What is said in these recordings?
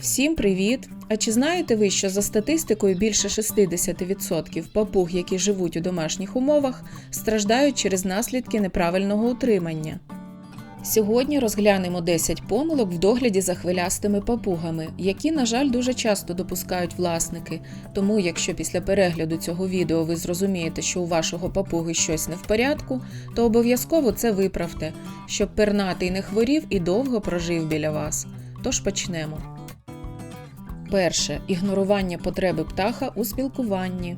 Всім привіт! А чи знаєте ви, що за статистикою більше 60% папуг, які живуть у домашніх умовах, страждають через наслідки неправильного утримання? Сьогодні розглянемо 10 помилок в догляді за хвилястими папугами, які, на жаль, дуже часто допускають власники. Тому, якщо після перегляду цього відео ви зрозумієте, що у вашого папуги щось не в порядку, то обов'язково це виправте, щоб пернатий не хворів і довго прожив біля вас. Тож почнемо. Перше ігнорування потреби птаха у спілкуванні.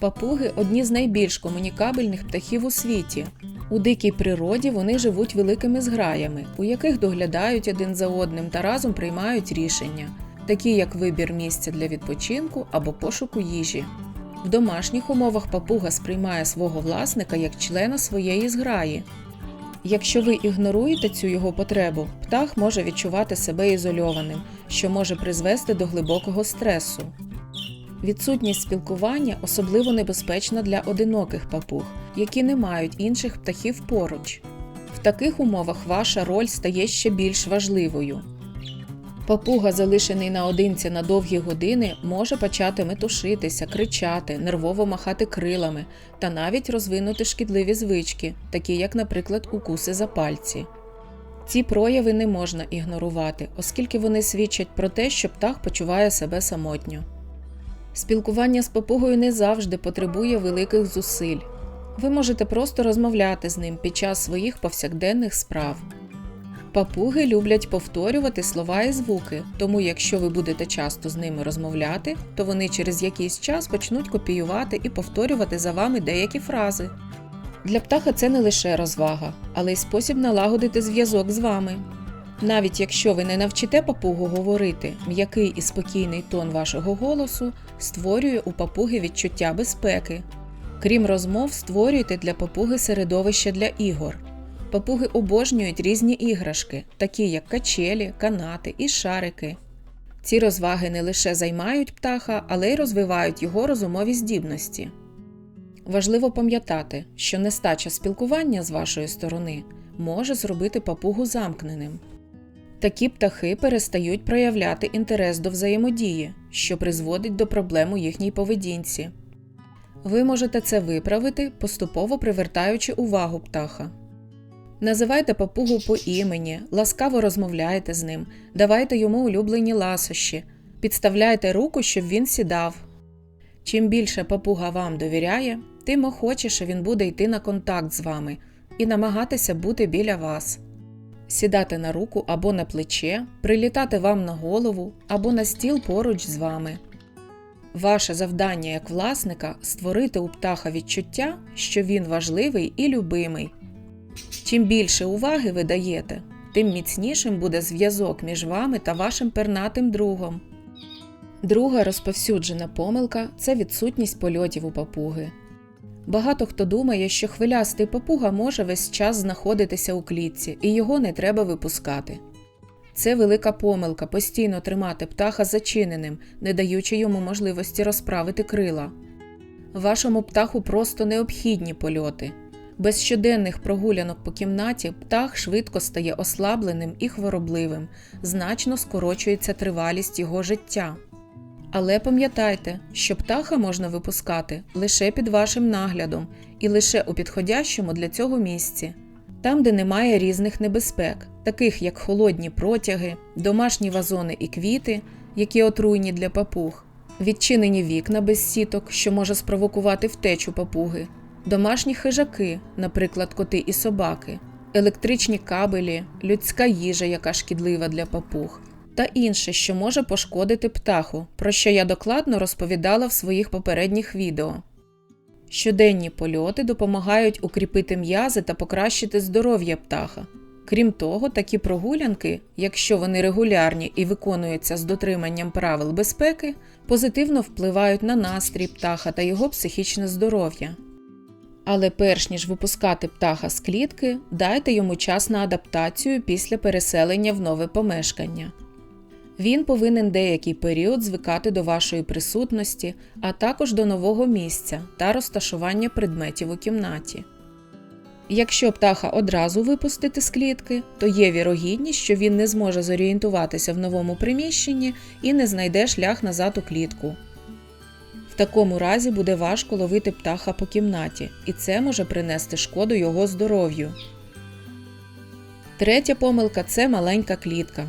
Папуги одні з найбільш комунікабельних птахів у світі. У дикій природі вони живуть великими зграями, у яких доглядають один за одним та разом приймають рішення, такі як вибір місця для відпочинку або пошуку їжі. В домашніх умовах папуга сприймає свого власника як члена своєї зграї. Якщо ви ігноруєте цю його потребу, птах може відчувати себе ізольованим, що може призвести до глибокого стресу. Відсутність спілкування особливо небезпечна для одиноких папуг, які не мають інших птахів поруч. В таких умовах ваша роль стає ще більш важливою. Папуга, залишений наодинці на довгі години, може почати метушитися, кричати, нервово махати крилами та навіть розвинути шкідливі звички, такі як, наприклад, укуси за пальці. Ці прояви не можна ігнорувати, оскільки вони свідчать про те, що птах почуває себе самотньо. Спілкування з папугою не завжди потребує великих зусиль. Ви можете просто розмовляти з ним під час своїх повсякденних справ. Папуги люблять повторювати слова і звуки, тому якщо ви будете часто з ними розмовляти, то вони через якийсь час почнуть копіювати і повторювати за вами деякі фрази. Для птаха це не лише розвага, але й спосіб налагодити зв'язок з вами. Навіть якщо ви не навчите папугу говорити, м'який і спокійний тон вашого голосу створює у папуги відчуття безпеки. Крім розмов, створюйте для папуги середовище для ігор. Папуги обожнюють різні іграшки, такі як качелі, канати і шарики. Ці розваги не лише займають птаха, але й розвивають його розумові здібності. Важливо пам'ятати, що нестача спілкування з вашої сторони може зробити папугу замкненим. Такі птахи перестають проявляти інтерес до взаємодії, що призводить до проблем у їхній поведінці. Ви можете це виправити, поступово привертаючи увагу птаха. Називайте папугу по імені, ласкаво розмовляйте з ним, давайте йому улюблені ласощі, підставляйте руку, щоб він сідав. Чим більше папуга вам довіряє, тим охочіше він буде йти на контакт з вами і намагатися бути біля вас. Сідати на руку або на плече, прилітати вам на голову або на стіл поруч з вами. Ваше завдання як власника створити у птаха відчуття, що він важливий і любимий. Чим більше уваги ви даєте, тим міцнішим буде зв'язок між вами та вашим пернатим другом. Друга розповсюджена помилка це відсутність польотів у папуги. Багато хто думає, що хвилястий папуга може весь час знаходитися у клітці і його не треба випускати. Це велика помилка постійно тримати птаха зачиненим, не даючи йому можливості розправити крила. Вашому птаху просто необхідні польоти. Без щоденних прогулянок по кімнаті птах швидко стає ослабленим і хворобливим, значно скорочується тривалість його життя. Але пам'ятайте, що птаха можна випускати лише під вашим наглядом і лише у підходящому для цього місці, там, де немає різних небезпек, таких як холодні протяги, домашні вазони і квіти, які отруйні для папуг, відчинені вікна без сіток, що може спровокувати втечу папуги, домашні хижаки, наприклад, коти і собаки, електричні кабелі, людська їжа, яка шкідлива для папуг та інше, що може пошкодити птаху, про що я докладно розповідала в своїх попередніх відео. Щоденні польоти допомагають укріпити м'язи та покращити здоров'я птаха. Крім того, такі прогулянки, якщо вони регулярні і виконуються з дотриманням правил безпеки, позитивно впливають на настрій птаха та його психічне здоров'я. Але перш ніж випускати птаха з клітки, дайте йому час на адаптацію після переселення в нове помешкання. Він повинен деякий період звикати до вашої присутності, а також до нового місця та розташування предметів у кімнаті. Якщо птаха одразу випустити з клітки, то є вірогідність, що він не зможе зорієнтуватися в новому приміщенні і не знайде шлях назад у клітку. Такому разі буде важко ловити птаха по кімнаті, і це може принести шкоду його здоров'ю. Третя помилка це маленька клітка.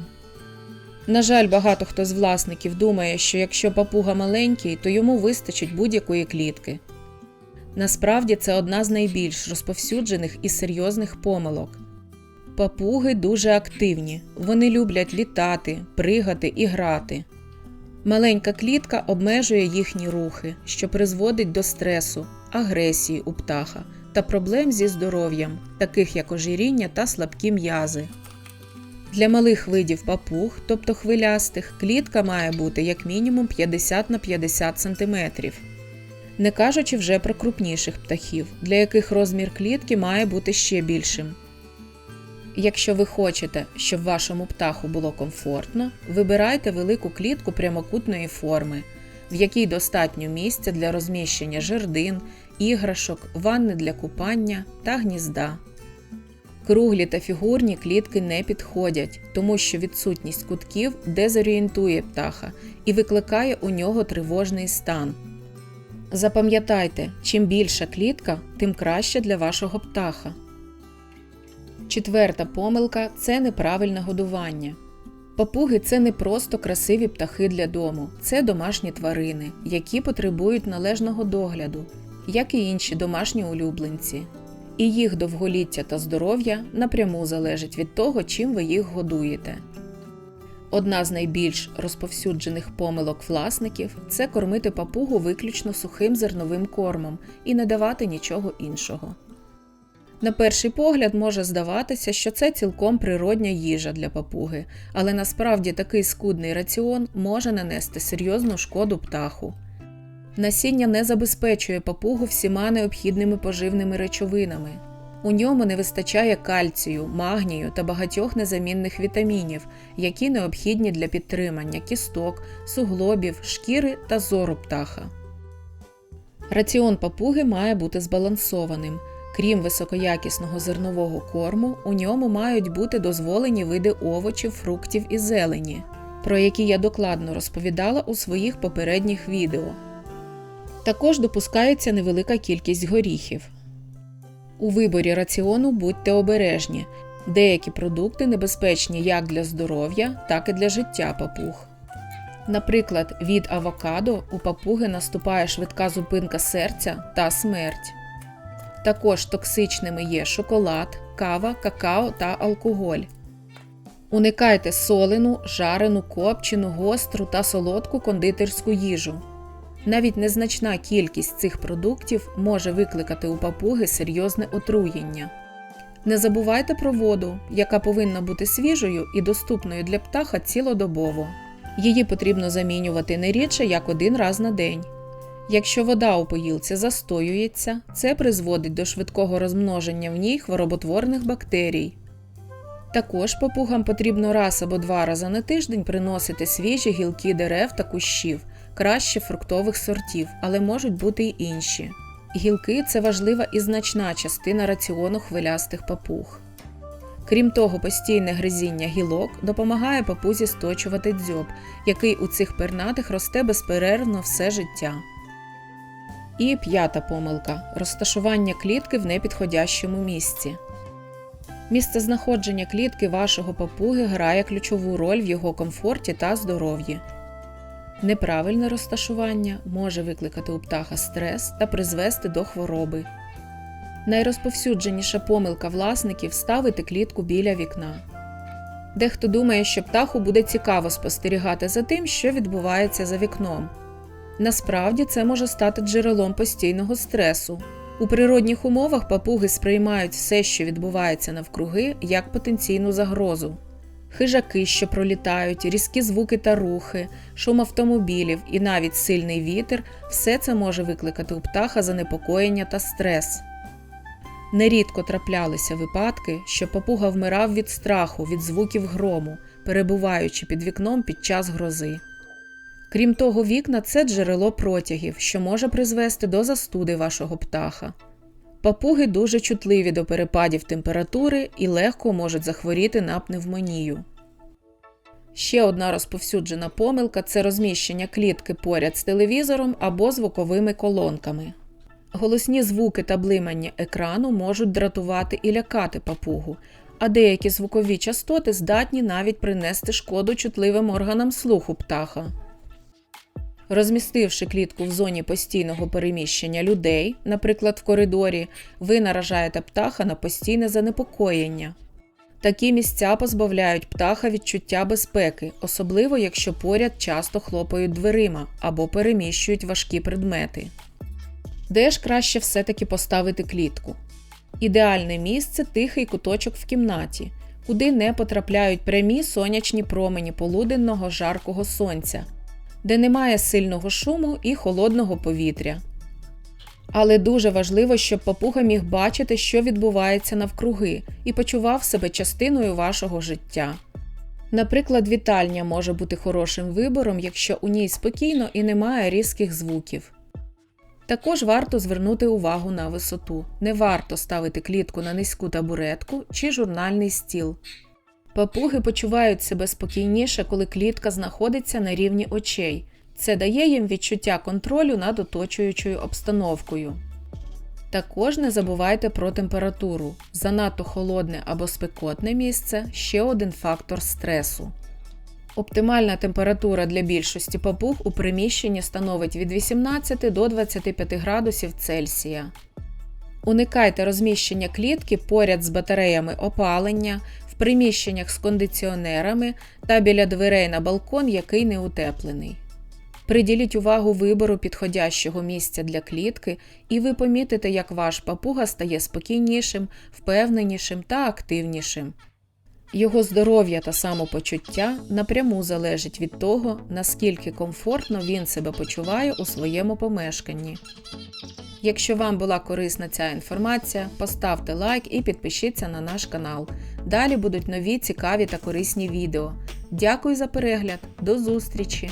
На жаль, багато хто з власників думає, що якщо папуга маленький, то йому вистачить будь-якої клітки. Насправді це одна з найбільш розповсюджених і серйозних помилок. Папуги дуже активні, вони люблять літати, пригати і грати. Маленька клітка обмежує їхні рухи, що призводить до стресу, агресії у птаха та проблем зі здоров'ям, таких як ожиріння та слабкі м'язи. Для малих видів папуг, тобто хвилястих, клітка має бути як мінімум 50 на 50 см. Не кажучи вже про крупніших птахів, для яких розмір клітки має бути ще більшим. Якщо ви хочете, щоб вашому птаху було комфортно, вибирайте велику клітку прямокутної форми, в якій достатньо місця для розміщення жердин, іграшок, ванни для купання та гнізда. Круглі та фігурні клітки не підходять, тому що відсутність кутків дезорієнтує птаха і викликає у нього тривожний стан. Запам'ятайте, чим більша клітка, тим краще для вашого птаха. Четверта помилка це неправильне годування. Папуги це не просто красиві птахи для дому, це домашні тварини, які потребують належного догляду, як і інші домашні улюбленці. І їх довголіття та здоров'я напряму залежить від того, чим ви їх годуєте. Одна з найбільш розповсюджених помилок власників це кормити папугу виключно сухим зерновим кормом і не давати нічого іншого. На перший погляд може здаватися, що це цілком природня їжа для папуги, але насправді такий скудний раціон може нанести серйозну шкоду птаху. Насіння не забезпечує папугу всіма необхідними поживними речовинами. У ньому не вистачає кальцію, магнію та багатьох незамінних вітамінів, які необхідні для підтримання кісток, суглобів, шкіри та зору птаха. Раціон папуги має бути збалансованим. Крім високоякісного зернового корму, у ньому мають бути дозволені види овочів, фруктів і зелені, про які я докладно розповідала у своїх попередніх відео. Також допускається невелика кількість горіхів. У виборі раціону будьте обережні. Деякі продукти небезпечні як для здоров'я, так і для життя папуг. Наприклад, від авокадо у папуги наступає швидка зупинка серця та смерть. Також токсичними є шоколад, кава, какао та алкоголь. Уникайте солену, жарену, копчену, гостру та солодку кондитерську їжу. Навіть незначна кількість цих продуктів може викликати у папуги серйозне отруєння. Не забувайте про воду, яка повинна бути свіжою і доступною для птаха цілодобово. Її потрібно замінювати не рідше як один раз на день. Якщо вода у поїлці застоюється, це призводить до швидкого розмноження в ній хвороботворних бактерій. Також папугам потрібно раз або два рази на тиждень приносити свіжі гілки дерев та кущів, краще фруктових сортів, але можуть бути й інші. Гілки це важлива і значна частина раціону хвилястих папуг. Крім того, постійне гризіння гілок допомагає папузі сточувати дзьоб, який у цих пернатих росте безперервно все життя. І п'ята помилка розташування клітки в непідходящому місці. Місце знаходження клітки вашого папуги грає ключову роль в його комфорті та здоров'ї. Неправильне розташування може викликати у птаха стрес та призвести до хвороби. Найрозповсюдженіша помилка власників ставити клітку біля вікна. Дехто думає, що птаху буде цікаво спостерігати за тим, що відбувається за вікном. Насправді це може стати джерелом постійного стресу. У природних умовах папуги сприймають все, що відбувається навкруги, як потенційну загрозу. Хижаки, що пролітають, різкі звуки та рухи, шум автомобілів і навіть сильний вітер все це може викликати у птаха занепокоєння та стрес. Нерідко траплялися випадки, що папуга вмирав від страху, від звуків грому, перебуваючи під вікном під час грози. Крім того, вікна це джерело протягів, що може призвести до застуди вашого птаха. Папуги дуже чутливі до перепадів температури і легко можуть захворіти на пневмонію. Ще одна розповсюджена помилка це розміщення клітки поряд з телевізором або звуковими колонками. Голосні звуки та блимання екрану можуть дратувати і лякати папугу, а деякі звукові частоти здатні навіть принести шкоду чутливим органам слуху птаха. Розмістивши клітку в зоні постійного переміщення людей, наприклад, в коридорі, ви наражаєте птаха на постійне занепокоєння. Такі місця позбавляють птаха відчуття безпеки, особливо якщо поряд часто хлопають дверима або переміщують важкі предмети. Де ж краще все-таки поставити клітку? Ідеальне місце тихий куточок в кімнаті, куди не потрапляють прямі сонячні промені полуденного жаркого сонця, де немає сильного шуму і холодного повітря. Але дуже важливо, щоб папуга міг бачити, що відбувається навкруги, і почував себе частиною вашого життя. Наприклад, вітальня може бути хорошим вибором, якщо у ній спокійно і немає різких звуків. Також варто звернути увагу на висоту. Не варто ставити клітку на низьку табуретку чи журнальний стіл. Папуги почувають себе спокійніше, коли клітка знаходиться на рівні очей. Це дає їм відчуття контролю над оточуючою обстановкою. Також не забувайте про температуру. Занадто холодне або спекотне місце ще один фактор стресу. Оптимальна температура для більшості папуг у приміщенні становить від 18 до 25 градусів Цельсія. Уникайте розміщення клітки поряд з батареями опалення, приміщеннях з кондиціонерами та біля дверей на балкон, який не утеплений. Приділіть увагу вибору підходящого місця для клітки, і ви помітите, як ваш папуга стає спокійнішим, впевненішим та активнішим. Його здоров'я та самопочуття напряму залежить від того, наскільки комфортно він себе почуває у своєму помешканні. Якщо вам була корисна ця інформація, поставте лайк і підпишіться на наш канал. Далі будуть нові цікаві та корисні відео. Дякую за перегляд, до зустрічі!